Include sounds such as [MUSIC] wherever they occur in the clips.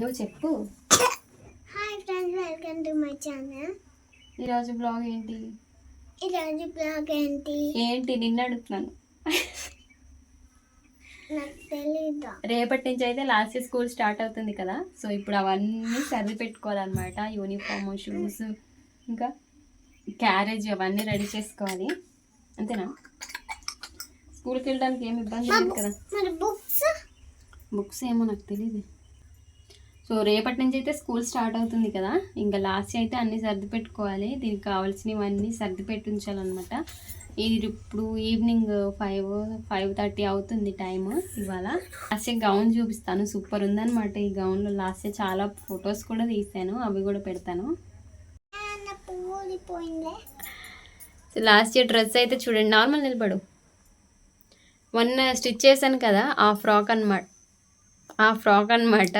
నువ్వు చెప్పు. Hi friends welcome to my channel ఈరోజు బ్లాగ్ ఏంటి? ఈరోజు బ్లాగ్ ఏంటి? ఏంటి? నిన్న అడుగుతున్నాను. నాకు తెలీదు. రేపటి నుంచి అయితే లాస్ట్ స్కూల్ స్టార్ట్ అవుతుంది కదా. సో ఇప్పుడు అవన్నీ సర్ది పెట్టుకోవాలన్నమాట. యూనిఫామ్ షూస్ ఇంకా క్యారేజ్ అవన్నీ రెడీ చేసుకోవాలి. అంతేనా? స్కూల్కి వెళ్ళడానికి ఏమి ఇబ్బంది లేదు కదా. మరి బుక్స్? బుక్స్ ఏమో నాకు తెలియదు సో రేపటి నుంచి అయితే స్కూల్ స్టార్ట్ అవుతుంది కదా. ఇంకా లాస్ట్ అయితే అన్నీ సర్ది పెట్టుకోవాలి. దీనికి కావాల్సినవన్నీ సర్ది పెట్టి ఉంచాలన్నమాట ఇది ఇప్పుడు ఈవినింగ్ ఫైవ్ ఫైవ్ థర్టీ అవుతుంది టైం ఇవాళ. లాస్ట్ గౌన్ చూపిస్తాను. సూపర్ ఉందన్నమాట ఈ గౌన్లో. లాస్ట్ చాలా ఫొటోస్ కూడా తీసాను. అవి కూడా పెడతాను. సో లాస్ట్ ఇయర్ డ్రెస్ అయితే చూడండి. నార్మల్ నిలబడు. మొన్న స్టిచ్ చేశాను కదా ఆ ఫ్రాక్ అన్నమాట. ఆ ఫ్రాక్ అనమాట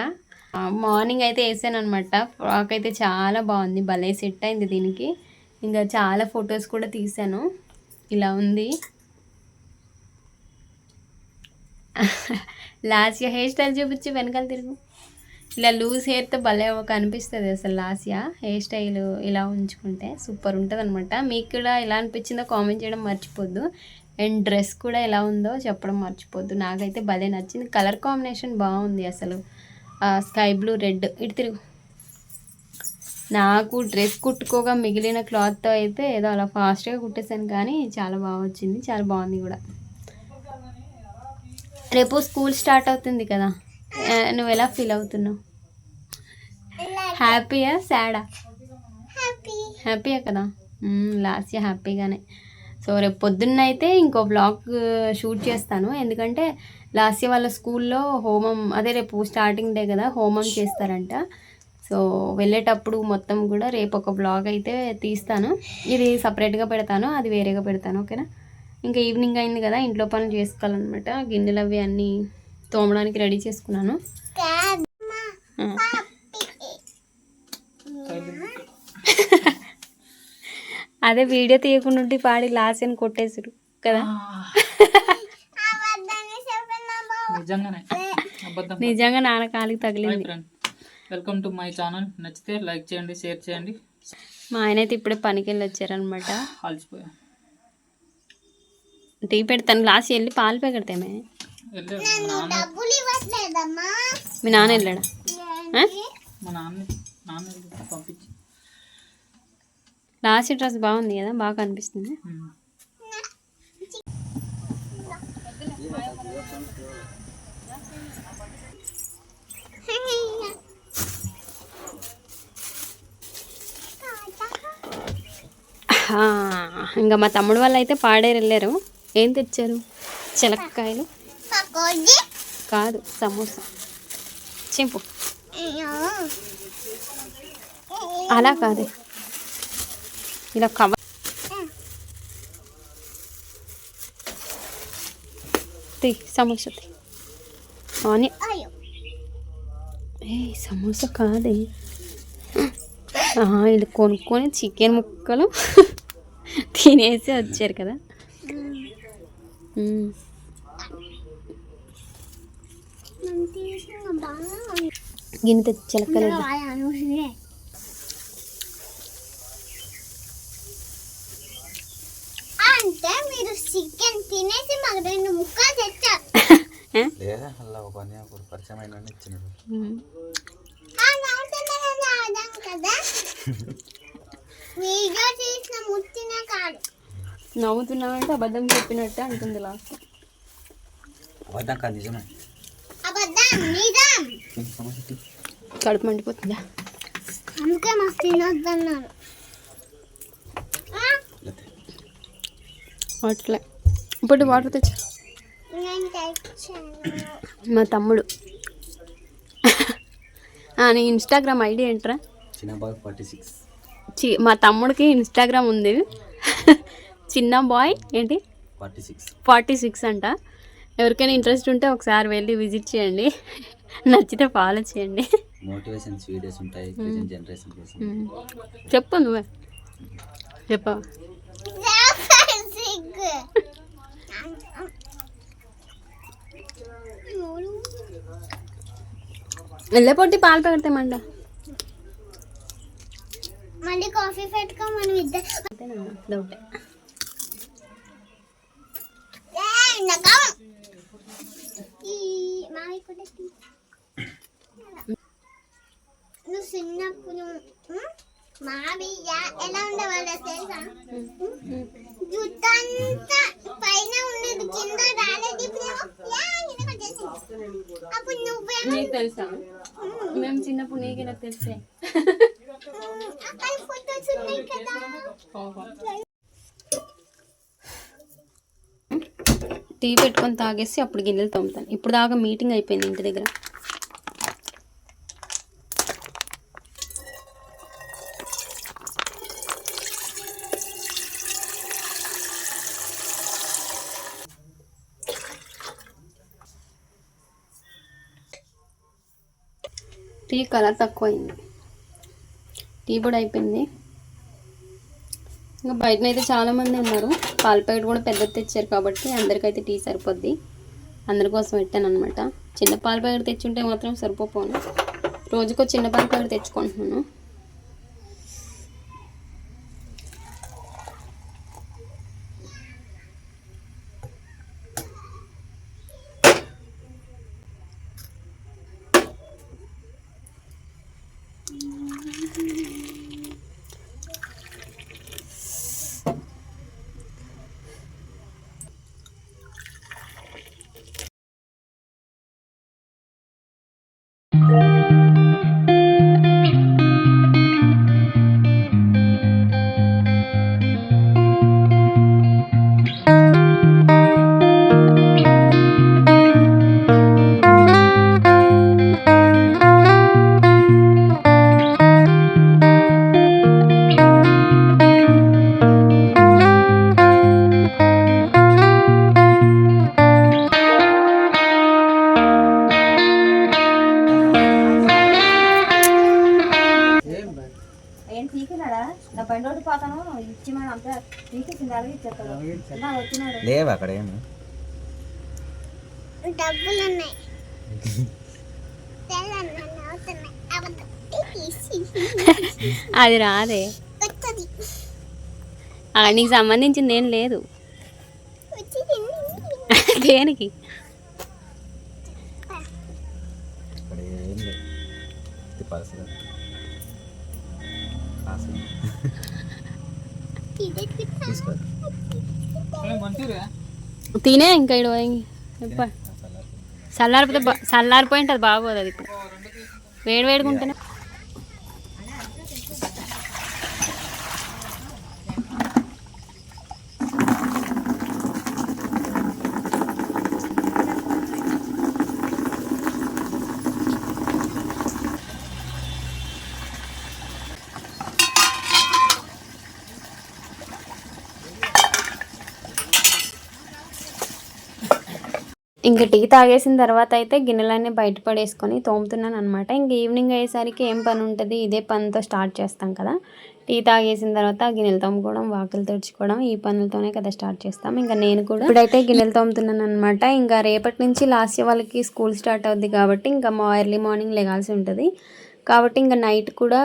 మార్నింగ్ అయితే వేసాను అనమాట ఫ్రాక్ అయితే చాలా బాగుంది. భలే సెట్ అయింది దీనికి. ఇంకా చాలా ఫొటోస్ కూడా తీసాను ఇలా ఉంది. లాస్ట్ హెయిర్ స్టైల్ చూపించి వెనకాల తిరుగు. ఇలా లూజ్ హెయిర్తో భలే కనిపిస్తుంది అసలు లాస్యా. హెయిర్ స్టైల్ ఇలా ఉంచుకుంటే సూపర్ ఉంటుంది అనమాట మీకు కూడా ఎలా అనిపించిందో కామెంట్ చేయడం మర్చిపోద్దు. అండ్ డ్రెస్ కూడా ఎలా ఉందో చెప్పడం మర్చిపోద్దు. నాకైతే భలే నచ్చింది. కలర్ కాంబినేషన్ బాగుంది అసలు. Sky blue red. ఇటు తిరుగు. నాకు డ్రెస్ కుట్టుకోగా మిగిలిన క్లాత్తో అయితే ఏదో అలా ఫాస్ట్గా కుట్టేశాను కానీ చాలా బాగా వచ్చింది చాలా బాగుంది కూడా. రేపు స్కూల్ స్టార్ట్ అవుతుంది కదా. నువ్వు ఎలా ఫీల్ అవుతున్నావు? హ్యాపీయా సాడా? హ్యాపీ. హ్యాపీయే కదా? లాస్ట్ ఇయర్ హ్యాపీగానే. సో రేపు పొద్దున్న అయితే ఇంకో బ్లాగ్ షూట్ చేస్తాను. ఎందుకంటే లాస్ట్ ఇయర్ వాళ్ళ స్కూల్లో హోమం అదే రేపు స్టార్టింగ్ డే కదా హోమం చేస్తారంట. సో వెళ్ళేటప్పుడు మొత్తం కూడా రేపు ఒక బ్లాగ్ అయితే తీస్తాను. ఇది సపరేట్గా పెడతాను అది వేరేగా పెడతాను ఓకేనా? ఇంకా ఈవినింగ్ అయింది కదా ఇంట్లో పనులు చేసుకోవాలన్నమాట. గిన్నెలు అవి అన్నీ తోమడానికి రెడీ చేసుకున్నాను. అదే వీడియో తీయకుండా ఉంటే పాడి లాస్ అని కొట్టేసారు కదా. [LAUGHS] నిజంగానే. అబద్ధం నిజంగా నాన్న కాలికి హాయ్ తగిలింది friend. Welcome to my channel. నచ్చితే లైక్ చేయండి షేర్ చేయండి. మా ఆయన అయితే ఇప్పుడే పనికి వెళ్ళి వచ్చారనమాట అలసిపోయా. టీ పెడతాను గ్లాస్ వెళ్ళి పాలు పెడతామే వెళ్ళాడు. మా నాన్న వెళ్ళాడా? ఆ? మా నాన్న నాన్న వెళ్ళి పంపించి. లాస్ట్ డ్రెస్ బాగుంది కదా బాగా కనిపిస్తుంది. ఇంకా మా తమ్ముడు వాళ్ళు అయితే పాడేరు వెళ్ళారు. ఏం తెచ్చారు? చిలక్కాయలు. కాదు సమోసా. చింపు. అలా కాదు. ఇలా కవర్ తీ సమోసా తీ ఆని అయ్యో ఏ సమోసా కాదే. ఇది కొనుక్కొని చికెన్ ముక్కలు తినేసి వచ్చారు కదా. గిన్నె తెచ్చి. అంటే మీరు చికెన్ తినేసి మాకు రెండు ముక్కలు తెచ్చారు. నవ్వుతున్నావంటే అబద్ధం చెప్పినట్టే అంటుంది లాస్ట్. అబద్ధం కాదు నిజమే. కడుపు మండిపోతుందా? అందుకే మాకు తినొద్దన్నారు. అట్లే ఇప్పుడు వాటర్ తెచ్చు? మా తమ్ముడు. నీ ఇన్స్టాగ్రామ్ ఐడి ఏంట్రా? చిన్న బాయ్ ఫార్టీ సిక్స్. చి మా తమ్ముడికి ఇన్స్టాగ్రామ్ ఉంది. చిన్న బాయ్ ఏంటి? Forty six. ఫార్టీ సిక్స్ అంట. ఎవరికైనా ఇంట్రెస్ట్ ఉంటే ఒకసారి వెళ్ళి విజిట్ చేయండి. నచ్చితే ఫాలో చేయండి. మోటివేషన్స్ వీడియోస్ ఉంటాయి. ప్రజెంట్ జనరేషన్ కోసం. చెప్పు నువ్వే. చెప్పా. వెళ్ళపోతే పాలు పెడతామంట మళ్ళీ కాఫీ పెట్టుకో మనం ఇద్దరు. డౌటే మావి. నువ్వు చిన్నప్పుడు? మావయ్య ఎలా ఉండేవాళ్ళ తెలుసా? పైన ఉన్నది కింద రాలేదు. ఇప్పుడు. అప్పుడు నువ్వేమో తెలుసా? మేము చిన్నప్పుడు నీకు నాకు తెలిసే? టీ పెట్టుకొని తాగేసి అప్పుడు గిన్నెలు తోముతాను. ఇప్పుడు దాకా మీటింగ్ అయిపోయింది ఇంటి దగ్గర. టీ కలర్ తక్కువైంది. టీ కూడా అయిపోయింది. ఇంకా బయటనైతే అయితే చాలామంది ఉన్నారు. పాల ప్యాకెట్ కూడా పెద్దది తెచ్చారు కాబట్టి అందరికైతే టీ సరిపోద్ది. అందరి కోసం పెట్టాను అనమాట చిన్న పాల ప్యాకెట్ తెచ్చుంటే మాత్రం సరిపోను రోజుకో చిన్న పాల ప్యాకెట్ తెచ్చుకుంటున్నాను. [LAUGHS] అది రాదే. అక్కడ నీకు సంబంధించింది ఏం లేదు. [LAUGHS] దేనికి? [LAUGHS] తినే ఇంకా ఇడు చల్లారిపోతే ఉంటుంది బాగోదు అది ఇప్పుడు. వేడి వేడిగా ఉంటేనే ఇంకా టీ తాగేసిన తర్వాత అయితే గిన్నెలన్నీ బయట పడేసుకొని తోముతున్నాను అనమాట ఇంక ఈవినింగ్ అయ్యేసరికి ఏం పని ఉంటుంది? ఇదే పనితో స్టార్ట్ చేస్తాం కదా. టీ తాగేసిన తర్వాత గిన్నెలు తోముకోవడం వాకిలు తెరుచుకోవడం ఈ పనులతోనే కదా స్టార్ట్ చేస్తాం. ఇంకా నేను కూడా ఇప్పుడైతే గిన్నెలు తోముతున్నాను అనమాట ఇంకా రేపటి నుంచి లాస్ట్ వాళ్ళకి స్కూల్ స్టార్ట్ అవుద్ది కాబట్టి ఇంకా మా ఎర్లీ మార్నింగ్ లెగాల్సి ఉంటుంది. కాబట్టి ఇంకా నైట్ కూడా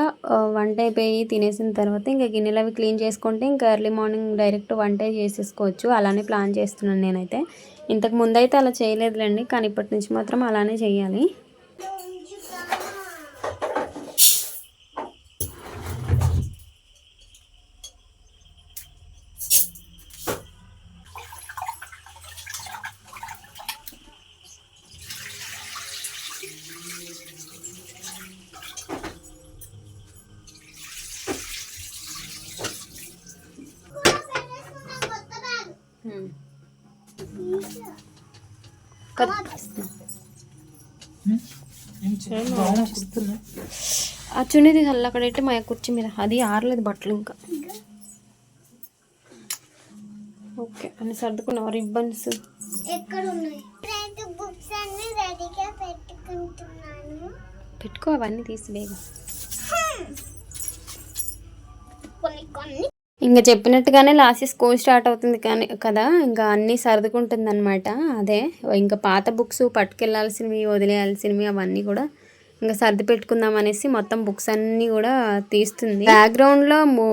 వంట అయిపోయి తినేసిన తర్వాత ఇంకా గిన్నెలు అవి క్లీన్ చేసుకుంటే ఇంకా ఎర్లీ మార్నింగ్ డైరెక్ట్ వంట చేసేసుకోవచ్చు. అలానే ప్లాన్ చేస్తున్నాను నేనైతే. ఇంతకు ముందు అయితే అలా చేయలేదులేండి కానీ ఇప్పటి నుంచి మాత్రం అలానే చేయాలి. ఆ చున్నీది చల్ల అక్కడ పెట్టి మా కుర్చీ మీద. అది ఆరలేదు బట్టలు ఇంకా. ఓకే అని సర్దుకున్నావు? రిబ్బన్స్. ఎక్కడ ఉన్నాయి రెండు బుక్స్ అన్ని రెడీగా పెట్టుకుంటున్నాను. పెట్టుకో అవన్నీ తీసి బేగా ఇంకా చెప్పినట్టుగానే లాస్ట్ స్కూల్ స్టార్ట్ అవుతుంది కానీ కదా ఇంకా అన్నీ సర్దుకుంటుంది అనమాట అదే ఇంకా పాత బుక్స్ పట్టుకెళ్ళాల్సినవి వదిలేయాల్సినవి అవన్నీ కూడా ఇంకా సర్ది పెట్టుకుందాం అనేసి మొత్తం బుక్స్ అన్నీ కూడా తీస్తుంది. బ్యాక్గ్రౌండ్లో మూ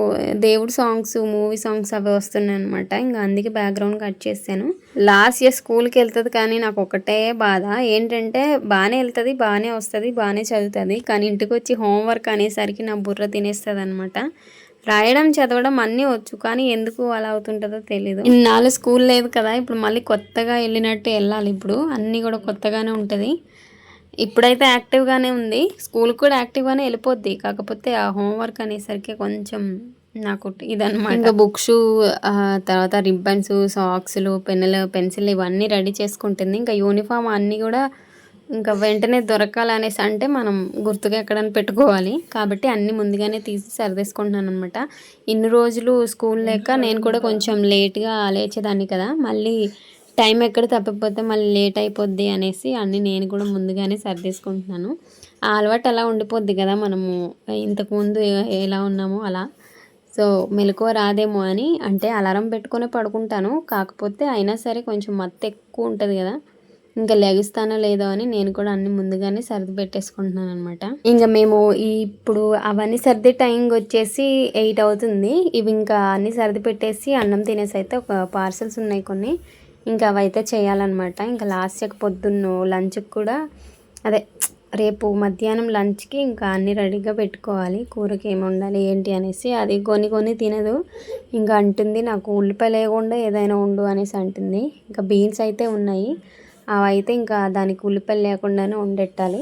దేవుడు సాంగ్స్ మూవీ సాంగ్స్ అవి వస్తున్నాయి అనమాట ఇంకా అందుకే బ్యాక్గ్రౌండ్ కట్ చేశాను. లాస్ట్ ఇయర్ స్కూల్కి వెళ్తుంది కానీ నాకు ఒకటే బాధ. ఏంటంటే బాగానే వెళ్తుంది బాగానే వస్తుంది బాగానే చదువుతుంది. కానీ ఇంటికి వచ్చి హోంవర్క్ అనేసరికి నా బుర్ర తినేస్తుంది అనమాట రాయడం చదవడం అన్నీ వచ్చు కానీ ఎందుకు అలా అవుతుంటుందో తెలీదు. ఇన్నాళ్ళు స్కూల్ లేదు కదా ఇప్పుడు మళ్ళీ కొత్తగా వెళ్ళినట్టు వెళ్ళాలి ఇప్పుడు. అన్నీ కూడా కొత్తగానే ఉంటుంది. ఇప్పుడైతే యాక్టివ్గానే ఉంది. స్కూల్కి కూడా యాక్టివ్గానే వెళ్ళిపోద్ది. కాకపోతే ఆ హోంవర్క్ అనేసరికి కొంచెం నాకు ఇదన్నమాట. ఇంకా బుక్స్ తర్వాత రిబ్బన్స్ సాక్స్లు పెన్నులు పెన్సిల్ ఇవన్నీ రెడీ చేసుకుంటుంది. ఇంకా యూనిఫామ్ అన్నీ కూడా ఇంకా వెంటనే దొరకాలనేసి అంటే మనం గుర్తుగా ఎక్కడైనా పెట్టుకోవాలి. కాబట్టి అన్నీ ముందుగానే తీసి సరిదేసుకుంటున్నాను అనమాట ఇన్ని రోజులు స్కూల్ లేక నేను కూడా కొంచెం లేట్గా లేచేదాన్ని కదా. మళ్ళీ టైం ఎక్కడ తప్పిపోతే మళ్ళీ లేట్ అయిపోద్ది అనేసి అన్ని నేను కూడా ముందుగానే సర్దేసుకుంటున్నాను. ఆ అలవాటు అలా ఉండిపోద్ది కదా మనము. ఇంతకుముందు ఎలా ఉన్నామో అలా. సో మెలకువ రాదేమో అని అంటే అలారం పెట్టుకొని పడుకుంటాను. కాకపోతే అయినా సరే కొంచెం మత్తు ఎక్కువ ఉంటుంది కదా. ఇంకా లెగిస్తానో లేదో అని నేను కూడా అన్ని ముందుగానే సర్ది పెట్టేసుకుంటున్నాను అనమాట ఇంకా మేము ఇప్పుడు అవన్నీ సర్ది టైం వచ్చేసి ఎయిట్ అవుతుంది. ఇవి ఇంకా అన్ని సర్ది పెట్టేసి అన్నం తినేసి అయితే ఒక పార్సల్స్ ఉన్నాయి కొన్ని. ఇంకా అవైతే చేయాలన్నమాట. ఇంకా లాస్ట్ చెక్ పొద్దున్న లంచ్కి కూడా అదే రేపు మధ్యాహ్నం లంచ్కి ఇంకా అన్ని రెడీగా పెట్టుకోవాలి. కూరకి ఏమి ఉండాలి ఏంటి అనేసి అది కొని కొని తినదు. ఇంకా అంటుంది నాకు ఉల్లిపాయ లేకుండా ఏదైనా ఉండు అనేసి అంటుంది. ఇంకా బీన్స్ అయితే ఉన్నాయి. అవి అయితే ఇంకా దానికి ఉల్లిపాయలు లేకుండానే వండెట్టాలి.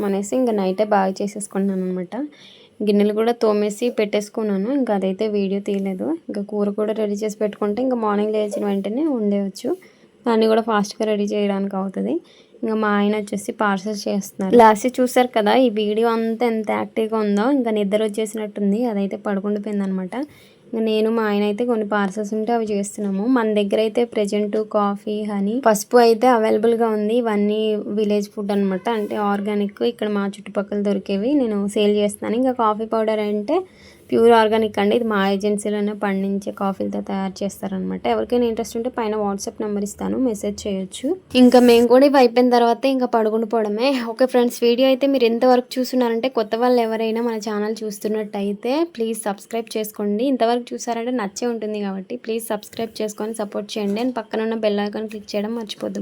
కోసం అనేసి ఇంకా నైటే బాగా చేసేసుకున్నాను అనమాట గిన్నెలు కూడా తోమేసి పెట్టేసుకున్నాను. ఇంకా అదైతే వీడియో తీయలేదు. ఇంకా కూర కూడా రెడీ చేసి పెట్టుకుంటే ఇంకా మార్నింగ్ లేచిన వెంటనే ఉండేవచ్చు దాన్ని కూడా ఫాస్ట్గా రెడీ చేయడానికి అవుతుంది. ఇంకా మా ఆయన వచ్చేసి పార్సల్ చేస్తున్నారు. లాస్ట్ చూసారు కదా ఈ వీడియో అంతా ఎంత యాక్టివ్గా ఉందో ఇంకా నిద్ర వచ్చేసినట్టుంది. అదైతే పడుకుండిపోయింది అనమాట నేను మా ఆయన అయితే కొన్ని పార్సల్స్ ఉంటే అవి చేస్తున్నాము. మన దగ్గర అయితే ప్రజెంట్ కాఫీ హనీ పసుపు అయితే అవైలబుల్గా ఉంది. ఇవన్నీ విలేజ్ ఫుడ్ అనమాట అంటే ఆర్గానిక్ ఇక్కడ మా చుట్టుపక్కల దొరికేవి. నేను సేల్ చేస్తాను ఇంకా కాఫీ పౌడర్ అంటే ప్యూర్ ఆర్గానిక్ అండి. ఇది మా ఏజెన్సీలోనే పండించే కాఫీలతో తయారు చేస్తారనమాట. ఎవరికైనా ఇంట్రెస్ట్ ఉంటే పైన వాట్సాప్ నెంబర్ ఇస్తాను. మెసేజ్ చేయొచ్చు. ఇంకా మేము కూడా ఇవి అయిపోయిన తర్వాత ఇంకా పడుకుండిపోవడమే ఓకే ఫ్రెండ్స్ వీడియో అయితే మీరు ఎంతవరకు చూస్తున్నారంటే కొత్త వాళ్ళు ఎవరైనా మన ఛానల్ చూస్తున్నట్టయితే ప్లీజ్ సబ్స్క్రైబ్ చేసుకోండి. ఇంతవరకు చూసారంటే నచ్చే ఉంటుంది కాబట్టి ప్లీజ్ సబ్స్క్రైబ్ చేసుకొని సపోర్ట్ చేయండి. అండ్ పక్కన ఉన్న బెల్ ఐకాన్ క్లిక్ చేయడం మర్చిపోద్దు.